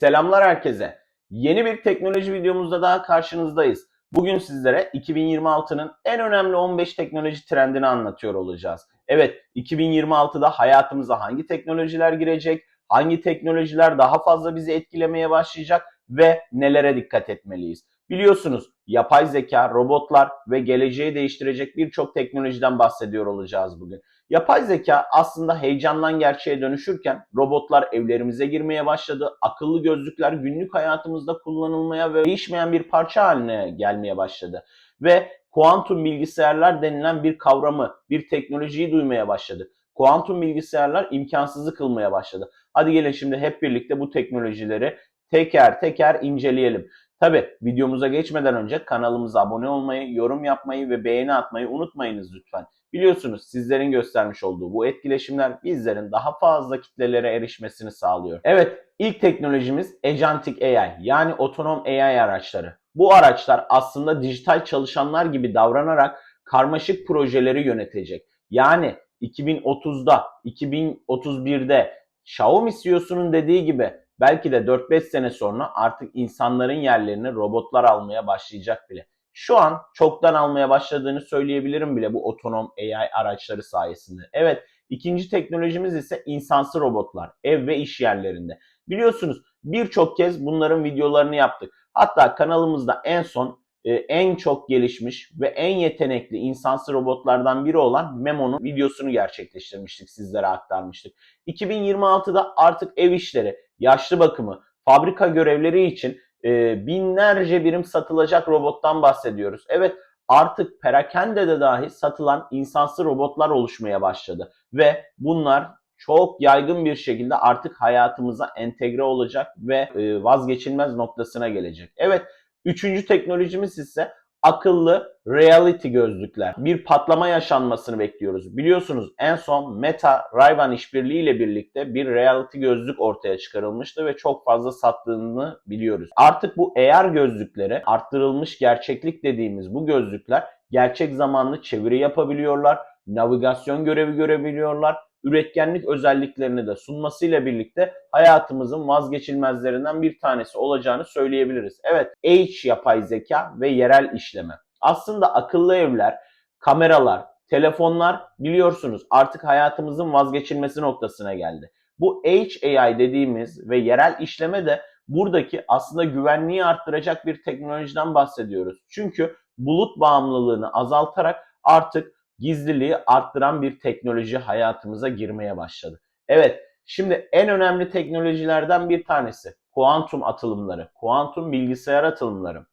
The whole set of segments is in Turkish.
Selamlar herkese. Yeni bir teknoloji videomuzda daha karşınızdayız. Bugün sizlere 2026'nın en önemli 15 teknoloji trendini anlatıyor olacağız. Evet, 2026'da hayatımıza hangi teknolojiler girecek, hangi teknolojiler daha fazla bizi etkilemeye başlayacak ve nelere dikkat etmeliyiz? Biliyorsunuz yapay zeka, robotlar ve geleceği değiştirecek birçok teknolojiden bahsediyor olacağız bugün. Yapay zeka aslında heyecandan gerçeğe dönüşürken robotlar evlerimize girmeye başladı. Akıllı gözlükler günlük hayatımızda kullanılmaya ve değişmeyen bir parça haline gelmeye başladı. Ve kuantum bilgisayarlar denilen bir kavramı, bir teknolojiyi duymaya başladık. Kuantum bilgisayarlar imkansızı kılmaya başladı. Hadi gelin şimdi hep birlikte bu teknolojileri teker teker inceleyelim. Tabi videomuza geçmeden önce kanalımıza abone olmayı, yorum yapmayı ve beğeni atmayı unutmayınız lütfen. Biliyorsunuz sizlerin göstermiş olduğu bu etkileşimler bizlerin daha fazla kitlelere erişmesini sağlıyor. Evet, ilk teknolojimiz Agentic AI yani otonom AI araçları. Bu araçlar aslında dijital çalışanlar gibi davranarak karmaşık projeleri yönetecek. Yani 2030'da, 2031'de Xiaomi CEO'sunun dediği gibi belki de 4-5 sene sonra artık insanların yerlerini robotlar almaya başlayacak bile şu an çoktan almaya başladığını söyleyebilirim bile bu otonom AI araçları sayesinde. Evet, ikinci teknolojimiz ise insansı robotlar ev ve iş yerlerinde. Biliyorsunuz birçok kez bunların videolarını yaptık. Hatta kanalımızda en son e, en çok gelişmiş ve en yetenekli insansı robotlardan biri olan Memo'nun videosunu gerçekleştirmiştik, sizlere aktarmıştık. 2026'da artık ev işleri, yaşlı bakımı, fabrika görevleri için e, binlerce birim satılacak robottan bahsediyoruz. Evet artık perakende de dahi satılan insansı robotlar oluşmaya başladı. Ve bunlar çok yaygın bir şekilde artık hayatımıza entegre olacak ve e, vazgeçilmez noktasına gelecek. Evet üçüncü teknolojimiz ise akıllı reality gözlükler. Bir patlama yaşanmasını bekliyoruz. Biliyorsunuz en son Meta Ray-Ban işbirliği ile birlikte bir reality gözlük ortaya çıkarılmıştı ve çok fazla sattığını biliyoruz. Artık bu AR gözlükleri arttırılmış gerçeklik dediğimiz bu gözlükler gerçek zamanlı çeviri yapabiliyorlar, navigasyon görevi görebiliyorlar üretkenlik özelliklerini de sunmasıyla birlikte hayatımızın vazgeçilmezlerinden bir tanesi olacağını söyleyebiliriz. Evet, H yapay zeka ve yerel işleme. Aslında akıllı evler, kameralar, telefonlar biliyorsunuz artık hayatımızın vazgeçilmesi noktasına geldi. Bu HAI dediğimiz ve yerel işleme de buradaki aslında güvenliği arttıracak bir teknolojiden bahsediyoruz. Çünkü bulut bağımlılığını azaltarak artık gizliliği arttıran bir teknoloji hayatımıza girmeye başladı. Evet, şimdi en önemli teknolojilerden bir tanesi kuantum atılımları, kuantum bilgisayar atılımları.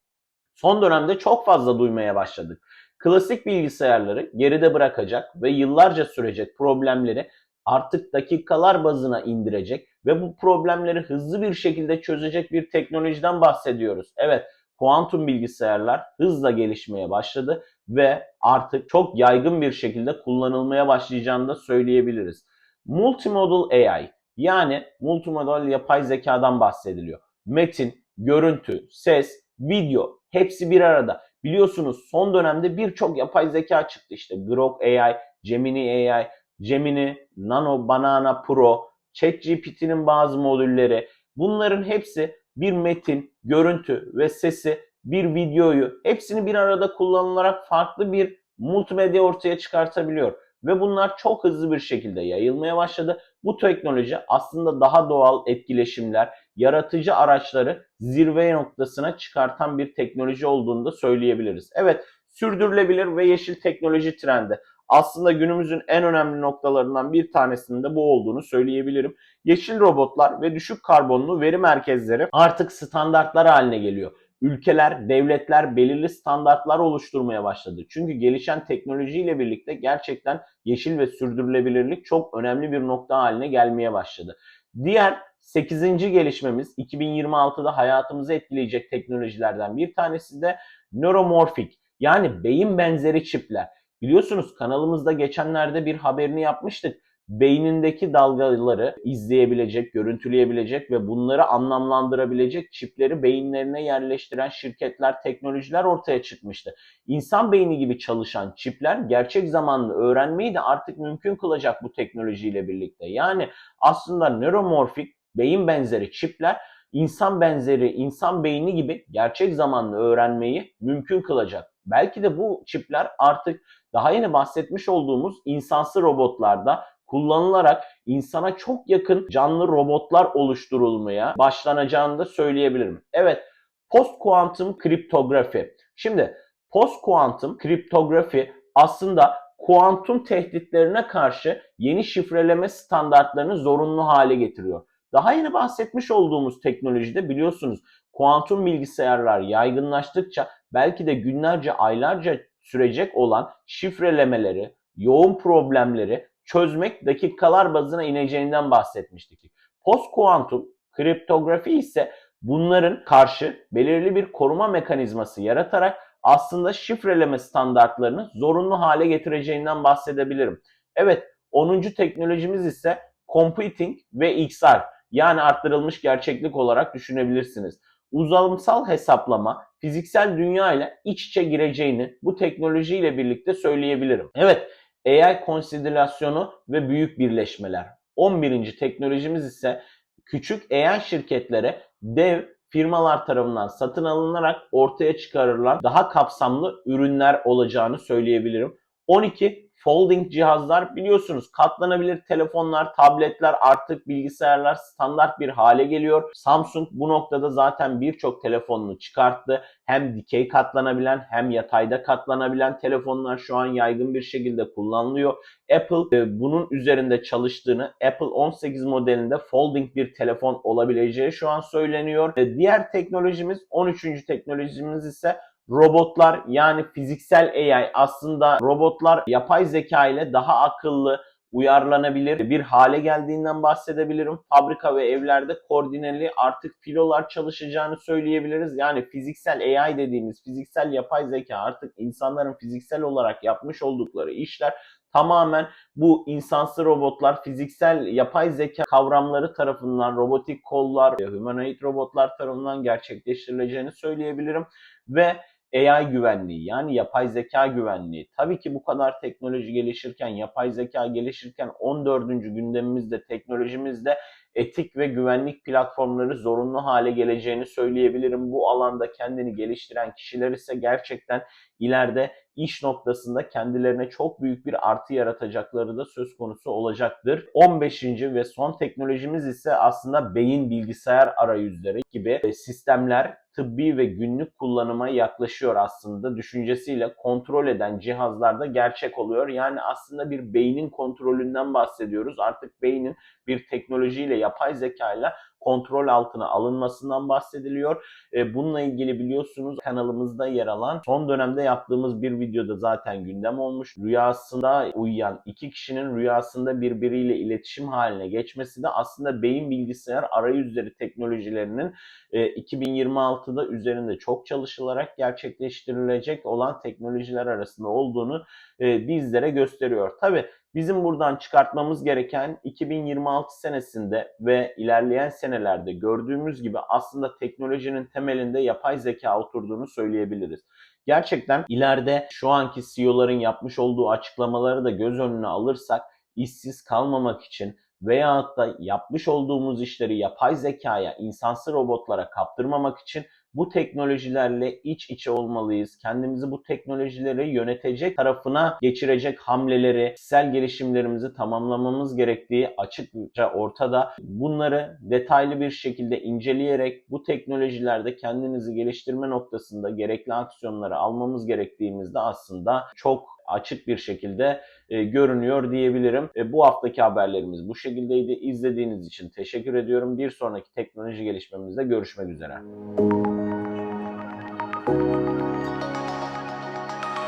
Son dönemde çok fazla duymaya başladık. Klasik bilgisayarları geride bırakacak ve yıllarca sürecek problemleri artık dakikalar bazına indirecek ve bu problemleri hızlı bir şekilde çözecek bir teknolojiden bahsediyoruz. Evet, kuantum bilgisayarlar hızla gelişmeye başladı ve artık çok yaygın bir şekilde kullanılmaya başlayacağını da söyleyebiliriz. Multimodal AI yani multimodal yapay zekadan bahsediliyor. Metin, görüntü, ses, video hepsi bir arada. Biliyorsunuz son dönemde birçok yapay zeka çıktı işte Grok AI, Gemini AI, Gemini, Nano, Banana Pro, ChatGPT'nin bazı modülleri. Bunların hepsi bir metin, görüntü ve sesi bir videoyu hepsini bir arada kullanılarak farklı bir multimedya ortaya çıkartabiliyor. Ve bunlar çok hızlı bir şekilde yayılmaya başladı. Bu teknoloji aslında daha doğal etkileşimler, yaratıcı araçları zirve noktasına çıkartan bir teknoloji olduğunu da söyleyebiliriz. Evet, sürdürülebilir ve yeşil teknoloji trendi. Aslında günümüzün en önemli noktalarından bir tanesinin de bu olduğunu söyleyebilirim. Yeşil robotlar ve düşük karbonlu veri merkezleri artık standartlar haline geliyor ülkeler, devletler belirli standartlar oluşturmaya başladı. Çünkü gelişen teknolojiyle birlikte gerçekten yeşil ve sürdürülebilirlik çok önemli bir nokta haline gelmeye başladı. Diğer 8. gelişmemiz 2026'da hayatımızı etkileyecek teknolojilerden bir tanesi de neuromorfik yani beyin benzeri çipler. Biliyorsunuz kanalımızda geçenlerde bir haberini yapmıştık beynindeki dalgaları izleyebilecek, görüntüleyebilecek ve bunları anlamlandırabilecek çipleri beyinlerine yerleştiren şirketler, teknolojiler ortaya çıkmıştı. İnsan beyni gibi çalışan çipler gerçek zamanlı öğrenmeyi de artık mümkün kılacak bu teknolojiyle birlikte. Yani aslında nöromorfik beyin benzeri çipler insan benzeri, insan beyni gibi gerçek zamanlı öğrenmeyi mümkün kılacak. Belki de bu çipler artık daha yeni bahsetmiş olduğumuz insansı robotlarda kullanılarak insana çok yakın canlı robotlar oluşturulmaya başlanacağını da söyleyebilirim. Evet, post kuantum kriptografi. Şimdi post kuantum kriptografi aslında kuantum tehditlerine karşı yeni şifreleme standartlarını zorunlu hale getiriyor. Daha yeni bahsetmiş olduğumuz teknolojide biliyorsunuz kuantum bilgisayarlar yaygınlaştıkça belki de günlerce, aylarca sürecek olan şifrelemeleri, yoğun problemleri çözmek dakikalar bazına ineceğinden bahsetmiştik. Post kuantum kriptografi ise bunların karşı belirli bir koruma mekanizması yaratarak aslında şifreleme standartlarını zorunlu hale getireceğinden bahsedebilirim. Evet 10. teknolojimiz ise computing ve XR yani arttırılmış gerçeklik olarak düşünebilirsiniz. Uzamsal hesaplama fiziksel dünya ile iç içe gireceğini bu teknolojiyle birlikte söyleyebilirim. Evet AI konsiderasyonu ve büyük birleşmeler. 11. teknolojimiz ise küçük AI şirketlere dev firmalar tarafından satın alınarak ortaya çıkarılan daha kapsamlı ürünler olacağını söyleyebilirim. 12 folding cihazlar biliyorsunuz katlanabilir telefonlar, tabletler artık bilgisayarlar standart bir hale geliyor. Samsung bu noktada zaten birçok telefonunu çıkarttı. Hem dikey katlanabilen hem yatayda katlanabilen telefonlar şu an yaygın bir şekilde kullanılıyor. Apple e, bunun üzerinde çalıştığını, Apple 18 modelinde folding bir telefon olabileceği şu an söyleniyor. E, diğer teknolojimiz 13. teknolojimiz ise robotlar yani fiziksel AI aslında robotlar yapay zeka ile daha akıllı, uyarlanabilir bir hale geldiğinden bahsedebilirim. Fabrika ve evlerde koordineli artık filolar çalışacağını söyleyebiliriz. Yani fiziksel AI dediğimiz fiziksel yapay zeka artık insanların fiziksel olarak yapmış oldukları işler tamamen bu insansı robotlar, fiziksel yapay zeka kavramları tarafından, robotik kollar, humanoid robotlar tarafından gerçekleştirileceğini söyleyebilirim. Ve AI güvenliği yani yapay zeka güvenliği. Tabii ki bu kadar teknoloji gelişirken, yapay zeka gelişirken 14. gündemimizde, teknolojimizde etik ve güvenlik platformları zorunlu hale geleceğini söyleyebilirim. Bu alanda kendini geliştiren kişiler ise gerçekten ileride iş noktasında kendilerine çok büyük bir artı yaratacakları da söz konusu olacaktır. 15. ve son teknolojimiz ise aslında beyin bilgisayar arayüzleri gibi sistemler tıbbi ve günlük kullanıma yaklaşıyor aslında. Düşüncesiyle kontrol eden cihazlarda gerçek oluyor. Yani aslında bir beynin kontrolünden bahsediyoruz. Artık beynin bir teknolojiyle, yapay zekayla kontrol altına alınmasından bahsediliyor. E, bununla ilgili biliyorsunuz kanalımızda yer alan son dönemde yaptığımız bir videoda zaten gündem olmuş. Rüyasında uyuyan iki kişinin rüyasında birbiriyle iletişim haline geçmesi de aslında beyin bilgisayar arayüzleri teknolojilerinin 2026'da e, üzerinde çok çalışılarak gerçekleştirilecek olan teknolojiler arasında olduğunu e, bizlere gösteriyor. Tabi Bizim buradan çıkartmamız gereken 2026 senesinde ve ilerleyen senelerde gördüğümüz gibi aslında teknolojinin temelinde yapay zeka oturduğunu söyleyebiliriz. Gerçekten ileride şu anki CEO'ların yapmış olduğu açıklamaları da göz önüne alırsak işsiz kalmamak için veyahut da yapmış olduğumuz işleri yapay zekaya, insansı robotlara kaptırmamak için bu teknolojilerle iç içe olmalıyız. Kendimizi bu teknolojileri yönetecek tarafına geçirecek hamleleri, kişisel gelişimlerimizi tamamlamamız gerektiği açıkça ortada. Bunları detaylı bir şekilde inceleyerek bu teknolojilerde kendinizi geliştirme noktasında gerekli aksiyonları almamız gerektiğimizde aslında çok açık bir şekilde e, görünüyor diyebilirim. E, bu haftaki haberlerimiz bu şekildeydi. İzlediğiniz için teşekkür ediyorum. Bir sonraki teknoloji gelişmemizde görüşmek üzere.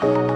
you